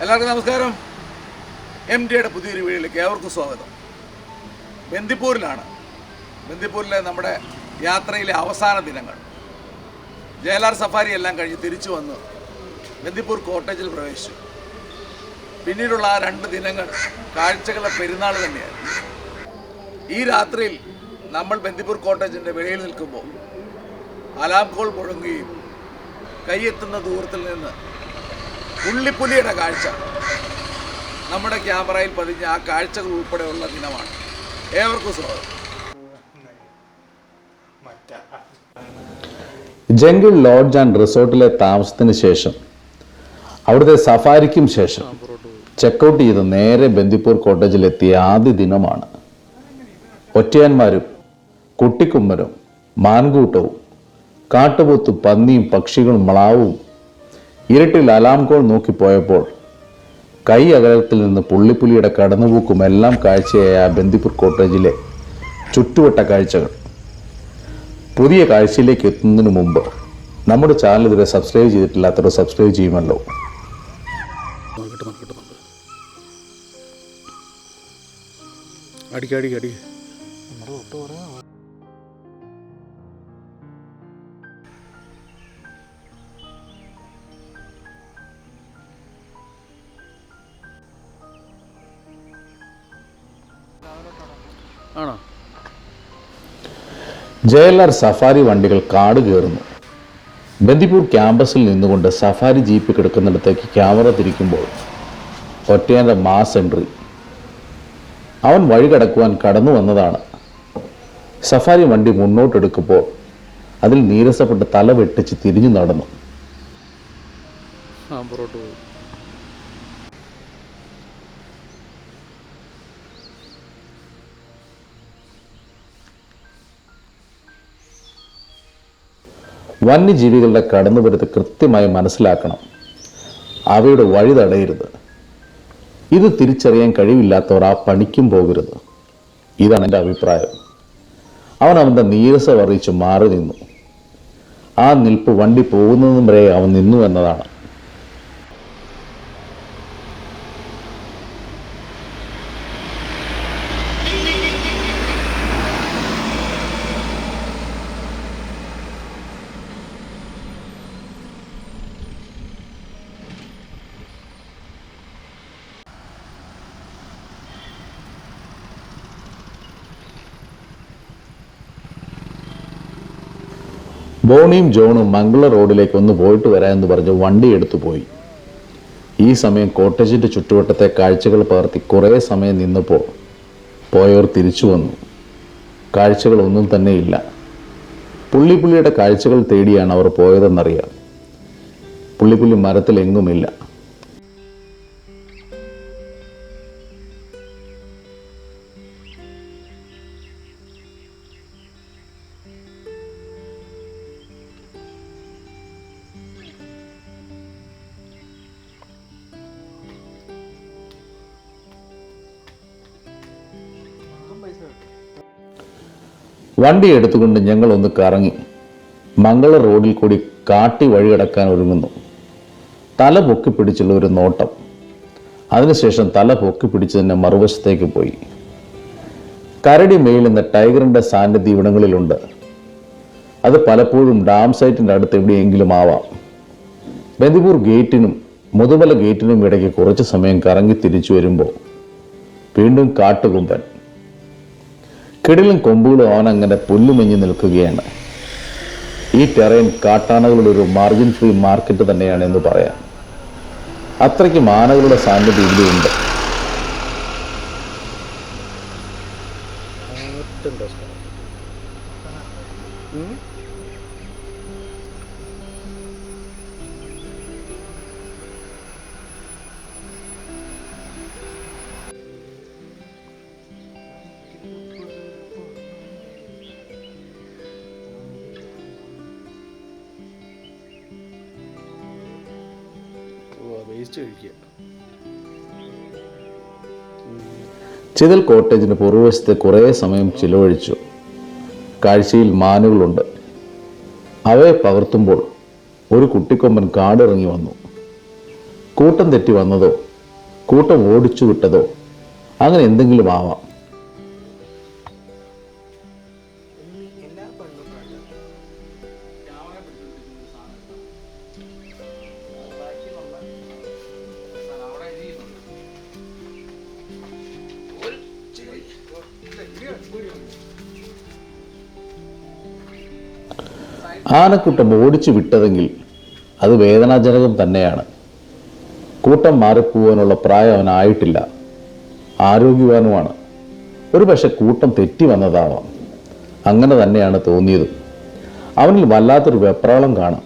എല്ലാവർക്കും നമസ്കാരം. എം ഡിയുടെ പുതിയൊരു വീഡിയോയിലേക്ക് ഏവർക്കും സ്വാഗതം. ബന്ദിപ്പൂരിലാണ്. ബന്ദിപ്പൂരിലെ നമ്മുടെ യാത്രയിലെ അവസാന ദിനങ്ങൾ. ജയലാർ സഫാരി എല്ലാം കഴിഞ്ഞ് തിരിച്ചു വന്ന് ബന്ദിപ്പൂർ കോട്ടേജിൽ പ്രവേശിച്ചു. പിന്നീടുള്ള ആ രണ്ട് ദിനങ്ങൾ കാഴ്ചകളുടെ പെരുന്നാൾ തന്നെയായിരുന്നു. ഈ രാത്രിയിൽ നമ്മൾ ബന്ദിപ്പൂർ കോട്ടേജിന്റെ വെളിയിൽ നിൽക്കുമ്പോൾ അലാം കോൾ മുഴങ്ങുകയും കൈയെത്തുന്ന ദൂരത്തിൽ നിന്ന് പുള്ളിപ്പുലിയുടെ കാഴ്ച. നമ്മുടെ ക്യാമറയിൽ പതിഞ്ഞ ആ കാഴ്ചകൾ ഉൾപ്പെടെയുള്ള ദിനമാണ്. ഏവർക്കും സ്വാഗതം. ജംഗിൾ ലോഡ്ജ് ആൻഡ് റിസോർട്ടിലെ താമസത്തിന് ശേഷം അവിടുത്തെ സഫാരിക്കും ശേഷം ചെക്കൗട്ട് ചെയ്ത് നേരെ ബന്ദിപ്പൂർ കോട്ടേജിലെത്തിയ ആദ്യ ദിനമാണ്. ഒറ്റയാന്മാരും കുട്ടിക്കുമ്മരും മാൻകൂട്ടവും കാട്ടുപോത്തു പന്നിയും പക്ഷികളും മ്ലാവും ഇരുട്ടിൽ അലാം കോൾ നോക്കിപ്പോയപ്പോൾ കൈ അകലത്തിൽ നിന്ന് പുള്ളിപ്പുലിയുടെ കടന്നുപോക്കും എല്ലാം കാഴ്ചയായ ബന്ദിപ്പൂർ കോട്ടേജിലെ ചുറ്റുവട്ട കാഴ്ചകൾ. പുതിയ കാഴ്ചയിലേക്ക് എത്തുന്നതിന് മുമ്പ് നമ്മുടെ ചാനൽ ഇതുവരെ സബ്സ്ക്രൈബ് ചെയ്തിട്ടില്ലാത്തവർ സബ്സ്ക്രൈബ് ചെയ്യുമല്ലോ. നോക്കട്ടെ നോക്കട്ടെ ജെ എൽ ആണോ? ജയലാർ സഫാരി വണ്ടികൾ കാട് കയറുന്നു. ബന്ദിപ്പൂർ ക്യാമ്പസിൽ നിന്നുകൊണ്ട് സഫാരി ജീപ്പ് കിടക്കുന്നിടത്തേക്ക് ക്യാമറ തിരിക്കുമ്പോൾ ഒറ്റയാന്റെ മാസ് എൻട്രി. അവൻ വഴി കടക്കുവാൻ കടന്നു വന്നതാണ്. സഫാരി വണ്ടി മുന്നോട്ടെടുക്കുമ്പോൾ അതിൽ നീരസപ്പെട്ട് തല വെട്ടിച്ച് തിരിഞ്ഞു നടന്നു. പോയി. വന്യജീവികളുടെ കടന്നുവരുത്ത് കൃത്യമായി മനസ്സിലാക്കണം. അവയുടെ വഴി തടയരുത്. ഇത് തിരിച്ചറിയാൻ കഴിവില്ലാത്തവർ ആ പണിക്കും പോകരുത്. ഇതാണ് എന്റെ അഭിപ്രായം. അവൻ അവന്റെ നീരസം അറിയിച്ച് മാറി നിന്നു. ആ നിൽപ്പ് വണ്ടി പോകുന്നതും വരെ അവൻ നിന്നു എന്നതാണ്. ബോണിയും ജോണും മംഗള റോഡിലേക്ക് ഒന്ന് പോയിട്ട് വരാമെന്ന് പറഞ്ഞ് വണ്ടി എടുത്തു പോയി. ഈ സമയം കോട്ടേജിന്റെ ചുറ്റുവട്ടത്തെ കാഴ്ചകൾ പകർത്തി കുറേ സമയം നിന്നപ്പോൾ പോയവർ തിരിച്ചു വന്നു. കാഴ്ചകളൊന്നും ഇല്ല. പുള്ളിപ്പുള്ളിയുടെ കാഴ്ചകൾ തേടിയാണ് അവർ പോയതെന്നറിയാം. പുള്ളിപ്പുള്ളി മരത്തിലെങ്ങുമില്ല. വണ്ടി എടുത്തുകൊണ്ട് ഞങ്ങൾ ഒന്ന് കറങ്ങി. മംഗള റോഡിൽ കൂടി കാട്ടി വഴി കിടക്കാൻ ഒരുങ്ങുന്നു. തല പൊക്കി പിടിച്ചുള്ള ഒരു നോട്ടം. അതിനുശേഷം തല പൊക്കി പിടിച്ച് തന്നെ മറുവശത്തേക്ക് പോയി. കരടി മേലുന്ന ടൈഗറിന്റെ സാന്നിധ്യം ഇവിടങ്ങളിലുണ്ട്. അത് പലപ്പോഴും ഡാം സൈറ്റിന്റെ അടുത്ത് എവിടെയെങ്കിലും ആവാം. ബന്ദിപൂർ ഗേറ്റിനും മുതുമല ഗേറ്റിനും ഇടയ്ക്ക് കുറച്ച് സമയം കറങ്ങി തിരിച്ചു വരുമ്പോൾ വീണ്ടും കാട്ടുകുമ്പൻ കിടിലും കൊമ്പുകളും അവൻ അങ്ങനെ പുല്ലുമെഞ്ഞ് നിൽക്കുകയാണ്. ഈ ടെറൈൻ കാട്ടാനകളുടെ ഒരു മാർജിൻ ഫ്രീ മാർക്കറ്റ് തന്നെയാണ് എന്ന് പറയാം. അത്രയ്ക്കും ആനകളുടെ സാന്നിധ്യം ഇതിലുണ്ട് ചിതൽ കോട്ടേജിന് പുറകുവശത്ത് കുറേ സമയം ചിലവഴിച്ചു. കാഴ്ചയിൽ മാനുകളുണ്ട്. അവയെ പകർത്തുമ്പോൾ ഒരു കുട്ടിക്കൊമ്പൻ കാടിറങ്ങി വന്നു. കൂട്ടം തെറ്റി വന്നതോ കൂട്ടം ഓടിച്ചു വിട്ടതോ അങ്ങനെ എന്തെങ്കിലും ആവാം. ആനക്കൂട്ടം ഓടിച്ചു വിട്ടതെങ്കിൽ അത് വേദനാജനകം തന്നെയാണ്. കൂട്ടം മാറിപ്പോവാനുള്ള പ്രായം അവനായിട്ടില്ല. ആരോഗ്യവാനുമാണ്. ഒരു പക്ഷെ കൂട്ടം തെറ്റി വന്നതാവാം. അങ്ങനെ തന്നെയാണ് തോന്നിയത്. അവനിൽ വല്ലാത്തൊരു വെപ്രാളം കാണാം.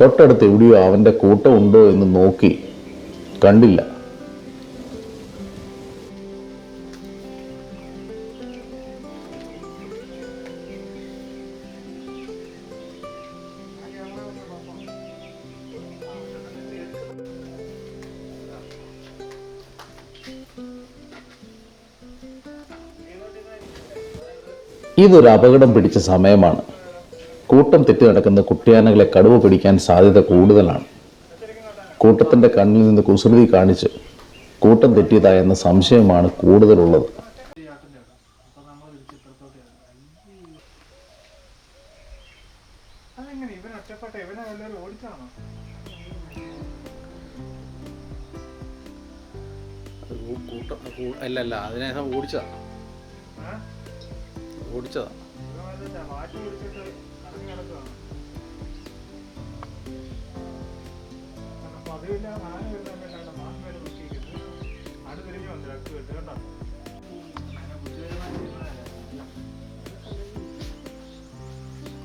തൊട്ടടുത്ത് എവിടെയോ അവന്റെ കൂട്ടമുണ്ടോ എന്ന് നോക്കി കണ്ടില്ല. ഇതൊരു അപകടം പിടിച്ച സമയമാണ്. കൂട്ടം തെറ്റി നടക്കുന്ന കുട്ടിയാനകളെ കടുവ പിടിക്കാൻ സാധ്യത കൂടുതലാണ്. കൂട്ടത്തിന്റെ കണ്ണിൽ നിന്ന് കുസൃതി കാണിച്ച് കൂട്ടം തെറ്റിയതാ എന്ന സംശയമാണ് കൂടുതലുള്ളത്. അതെങ്ങനെ? ഇവൻ ഒറ്റപ്പെട്ട ഇവനെ എല്ലാവരും ഓടിച്ചാണോ അത് കൂട്ടം അല്ല അല്ല അതിനെ ഓടിച്ചതാ.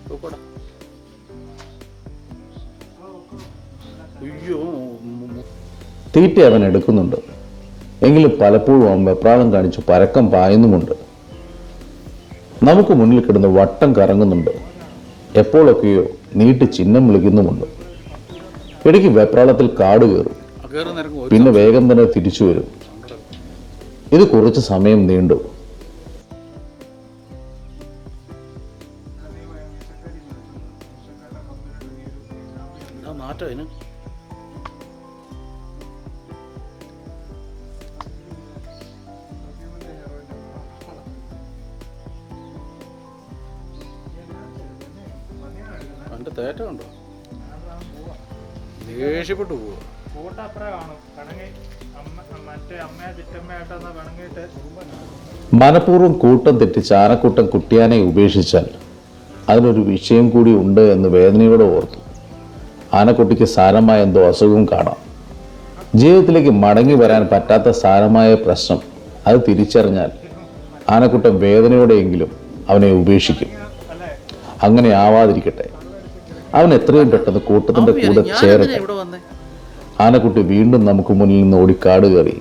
പോക്കോടാ അയ്യോ തീറ്റ അവൻ എടുക്കുന്നുണ്ട്. എങ്കിലും പലപ്പോഴും അവൻ വെപ്രാളം കാണിച്ചു പരക്കം പായുന്നുമുണ്ട്. നമുക്ക് മുന്നിൽ കിടന്ന് വട്ടം കറങ്ങുന്നുണ്ട്. എപ്പോഴൊക്കെയോ നീട്ടി ചിഹ്നം വിളിക്കുന്നുമുണ്ട്. ഇടയ്ക്ക് വെപ്രാളത്തിൽ കാട് കയറും. പിന്നെ വേഗം തന്നെ തിരിച്ചു വരും. ഇത് കുറച്ച് സമയം നീണ്ടു. അവന്റെ തേറ്റം ഉണ്ടോ ദേഷ്യപ്പെട്ടു പോവാ. മനഃപൂർവം കൂട്ടം തെറ്റി ആനക്കൂട്ടം കുട്ടിയാനെ ഉപേക്ഷിച്ചാൽ അതിനൊരു വിഷയം കൂടി ഉണ്ട് എന്ന് വേദനയോടെ ഓർത്തു. ആനക്കുട്ടിക്ക് സാരമായ എന്തോ അസുഖം കാണാം. ജീവിതത്തിലേക്ക് മടങ്ങി വരാൻ പറ്റാത്ത സാരമായ പ്രശ്നം. അത് തിരിച്ചറിഞ്ഞാൽ ആനക്കുട്ടം വേദനയോടെയെങ്കിലും അവനെ ഉപേക്ഷിക്കും. അങ്ങനെ ആവാതിരിക്കട്ടെ. അവൻ എത്രയും പെട്ടെന്ന് കൂട്ടത്തിന്റെ കൂടെ ചേർന്ന് ചേരട്ടെ? ആനക്കുട്ടി വീണ്ടും നമുക്ക് മുന്നിൽ നിന്ന് ഓടിക്കാട് കയറി.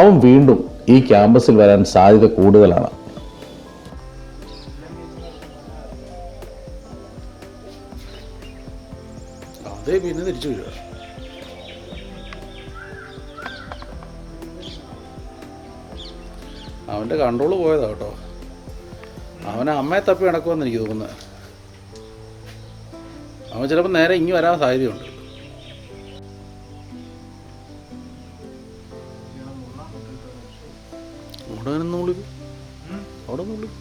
അവൻ വീണ്ടും ഈ ക്യാമ്പസിൽ വരാൻ സാധ്യത കൂടുതലാണ്. അവന്റെ പിന്നെ തിരിച്ചു വരിക. അവന്റെ കൺട്രോൾ പോയതാ കേട്ടോ. അവനെ അമ്മയെ തപ്പി നടക്കുമെന്ന് എനിക്ക് തോന്നുന്നത് അവൻ ചിലപ്പോൾ നേരെ ഇങ്ങി വരാൻ സാധ്യതയുണ്ട്. അവിടെ നിന്ന് വിളിക്കും? അവിടെ നിന്ന് വിളിക്കും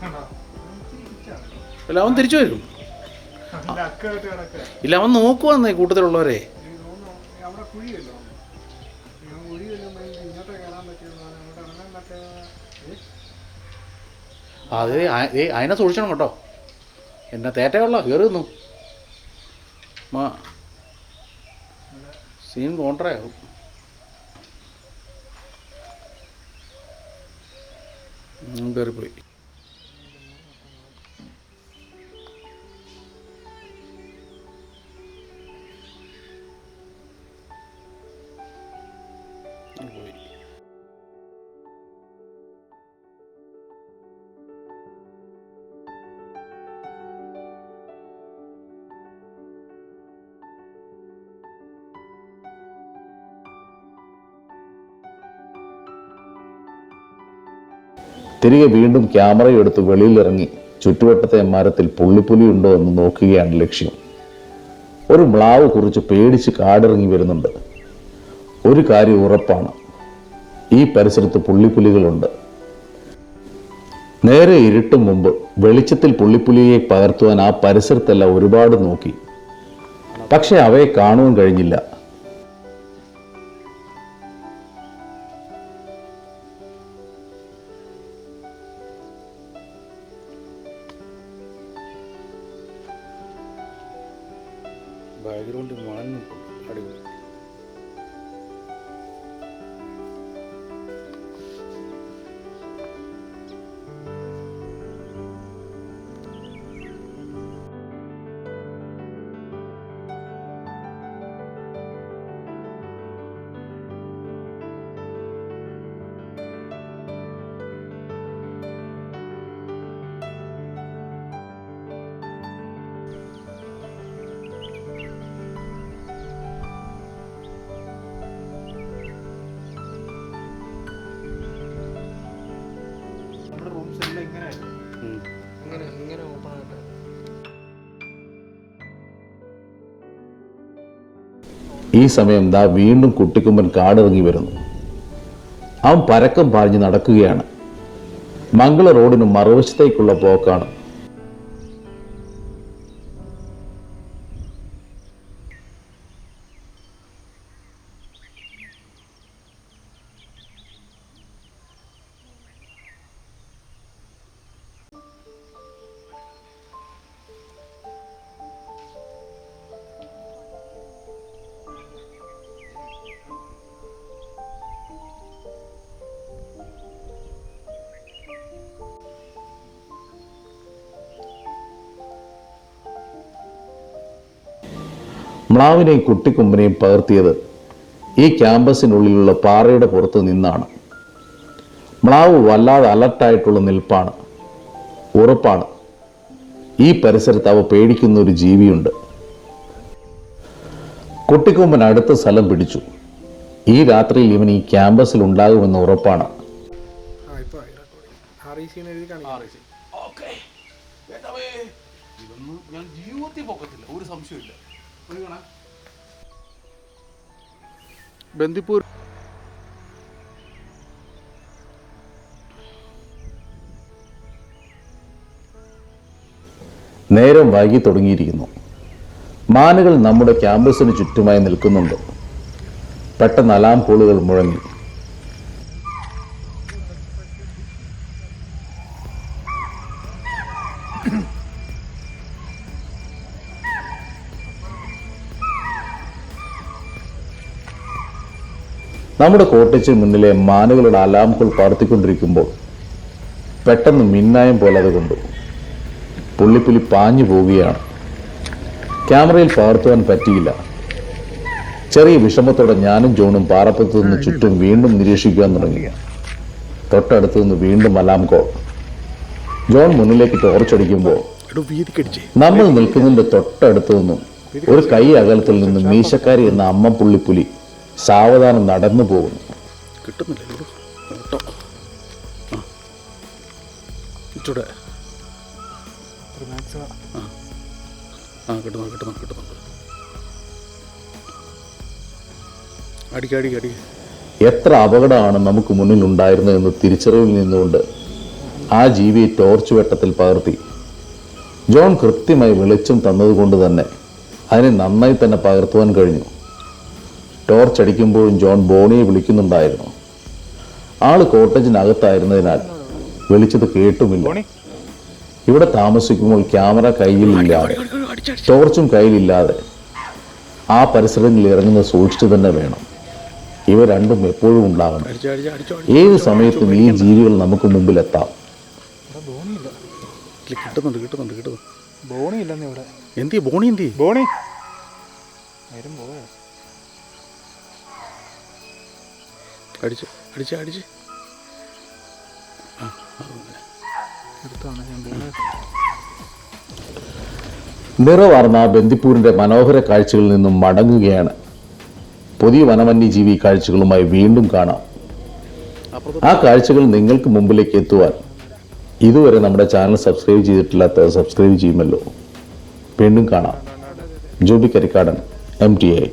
കണ്ടോ അല്ല അവൻ തിരിച്ചു വരും. ഇല്ല അവൻ നോക്കുവാന്നേ കൂട്ടത്തിലുള്ളവരെ. അവിടെ കുഴിയല്ലോ? അതെ ഏ അതിനെ സൂക്ഷിക്കണം കേട്ടോ. എന്നെ തേറ്റയുള്ള കയറി നിന്നു. മാ. സീൻ കോൺട്രയാവും ഉം, കയറിപ്പോയി പോയി. തിരികെ വീണ്ടും ക്യാമറയെടുത്ത് വെളിയിലിറങ്ങി ചുറ്റുവട്ടത്തെ മരത്തിൽ പുള്ളിപ്പുലി ഉണ്ടോ എന്ന് നോക്കുകയാണ് ലക്ഷ്യം. ഒരു മ്ലാവ് കുറിച്ച് പേടിച്ച് കാടിറങ്ങി വരുന്നുണ്ട്. ഒരു കാര്യം ഉറപ്പാണ്. ഈ പരിസരത്ത് പുള്ളിപ്പുലികളുണ്ട്. നേരെ ഇരുട്ടും മുമ്പ് വെളിച്ചത്തിൽ പുള്ളിപ്പുലിയെ പകർത്തുവാൻ ആ പരിസരത്തെല്ലാം ഒരുപാട് നോക്കി. പക്ഷെ അവയെ കാണുവാൻ കഴിഞ്ഞില്ല. ബാക്ക്ഗ്രൗണ്ട് മാഞ്ഞു. അടിപൊളി. ഈ സമയം ദാ വീണ്ടും കുട്ടിക്കുമ്പൻ കാടിറങ്ങി വരുന്നു. അവൻ പരക്കം പാഞ്ഞ് നടക്കുകയാണ്. മംഗള റോഡിന് മറുവശത്തേക്കുള്ള പോക്കാണ്. മ്ലാവിനെയും കുട്ടിക്കൊമ്പനെയും പകർത്തിയത് ഈ ക്യാമ്പസിനുള്ളിലുള്ള പാറയുടെ പുറത്ത് നിന്നാണ്. മ്ലാവ് വല്ലാതെ അലർട്ടായിട്ടുള്ള നിൽപ്പാണ്. ഉറപ്പാണ്. ഈ പരിസരത്ത് അവ പേടിക്കുന്ന ഒരു ജീവിയുണ്ട്. കുട്ടിക്കൊമ്പൻ അടുത്ത സ്ഥലം പിടിച്ചു. ഈ രാത്രിയിൽ ഇവൻ ഈ ക്യാമ്പസിൽ ഉണ്ടാകുമെന്ന് ഉറപ്പാണ്. ഞാൻ ജീവിതത്തിൽ പൊക്കത്തില്ല. ഒരു സംശയമില്ല ബന്ദിപ്പൂർ. നേരം വൈകി തുടങ്ങിയിരിക്കുന്നു. മാനുകൾ നമ്മുടെ ക്യാമ്പസിന് ചുറ്റുമായി നിൽക്കുന്നുണ്ട്. പെട്ടെന്ന് അലാം പോളുകൾ മുഴങ്ങി. നമ്മുടെ കോട്ടയ്ക്ക് മുന്നിലെ മാനുകളുടെ അലാമുകൾ കോൾ പറത്തിക്കൊണ്ടിരിക്കുമ്പോൾ പെട്ടെന്ന് മിന്നായം പോലെ അത് കൊണ്ടു. പുള്ളിപ്പുലി പാഞ്ഞു പോവുകയാണ്. ക്യാമറയിൽ പകർത്തുവാൻ പറ്റിയില്ല. ചെറിയ വിഷമത്തോടെ ഞാനും ജോണും പാറപ്പുറത്ത് നിന്ന് ചുറ്റും വീണ്ടും നിരീക്ഷിക്കാൻ തുടങ്ങി. തൊട്ടടുത്ത് നിന്ന് വീണ്ടും അലാം കോൾ. ജോൺ മുന്നിലേക്ക് ടോർച്ചടിക്കുമ്പോൾ നമ്മൾ നിൽക്കുന്നതിന്റെ തൊട്ടടുത്ത് നിന്നും ഒരു കൈ അകലത്തിൽ നിന്നും മീശക്കാരി എന്ന അമ്മ പുള്ളിപ്പുലി സാവധാനം നടന്നു പോകുന്നു. കിട്ടുന്നില്ല എടോ ഓട്ടോ. ആ. ഇച്ചൂടെ മാക്സിമം ആ കിട്ടുന്നു കിട്ടുന്നു കിട്ടുന്നുണ്ട് അടിക്ക അടിക്ക അടിക്ക. എത്ര അപകടമാണ് നമുക്ക് മുന്നിൽ ഉണ്ടായിരുന്നത് എന്ന് തിരിച്ചറിവിൽ നിന്നുകൊണ്ട് ആ ജീവിയെ ടോർച്ച് വെട്ടത്തിൽ പകർത്തി. ജോൺ കൃത്യമായി വെളിച്ചം തന്നതുകൊണ്ട് തന്നെ അതിനെ നന്നായി തന്നെ പകർത്തുവാൻ കഴിഞ്ഞു. Torch അടിക്കുമ്പോഴും John ബോണിയെ വിളിക്കുന്നുണ്ടായിരുന്നു. ആൾ കോട്ടേജിനകത്തായിരുന്നതിനാൽ വിളിച്ചത് കേട്ടുമില്ല. ഇവിടെ താമസിക്കുമ്പോൾ ക്യാമറ കയ്യിലില്ലാതെ ടോർച്ചും കയ്യിലില്ലാതെ ആ പരിസരങ്ങളിൽ ഇറങ്ങുന്നത് സൂക്ഷിച്ചു തന്നെ വേണം. ഇവ രണ്ടും എപ്പോഴും ഉണ്ടാകണം ഏത് സമയത്തും ഈ ജീവികൾ നമുക്ക് മുമ്പിൽ എത്താം. കിട്ടുന്നുണ്ട് കിട്ടുന്നുണ്ട് കിട്ടുന്നു ബോണി ഇല്ലെന്ന് ഇവിടെ. എന്തി ബോണി എന്തി ബോണി. നേരം പോയോ അടിച്ച് അടിച്ച് അടിച്ച്. നിറവാർന്ന ബന്ദിപ്പൂരിന്റെ മനോഹര കാഴ്ചകളിൽ നിന്നും മടങ്ങുകയാണ്. പുതിയ വനവന്യജീവി കാഴ്ചകളുമായി വീണ്ടും കാണാം. ആ കാഴ്ചകൾ നിങ്ങൾക്ക് മുമ്പിലേക്ക് എത്തുവാൻ ഇതുവരെ നമ്മുടെ ചാനൽ സബ്സ്ക്രൈബ് ചെയ്തിട്ടില്ലാത്തവർ സബ്സ്ക്രൈബ് ചെയ്യുമല്ലോ. വീണ്ടും കാണാം. Joby Karikkadan M T I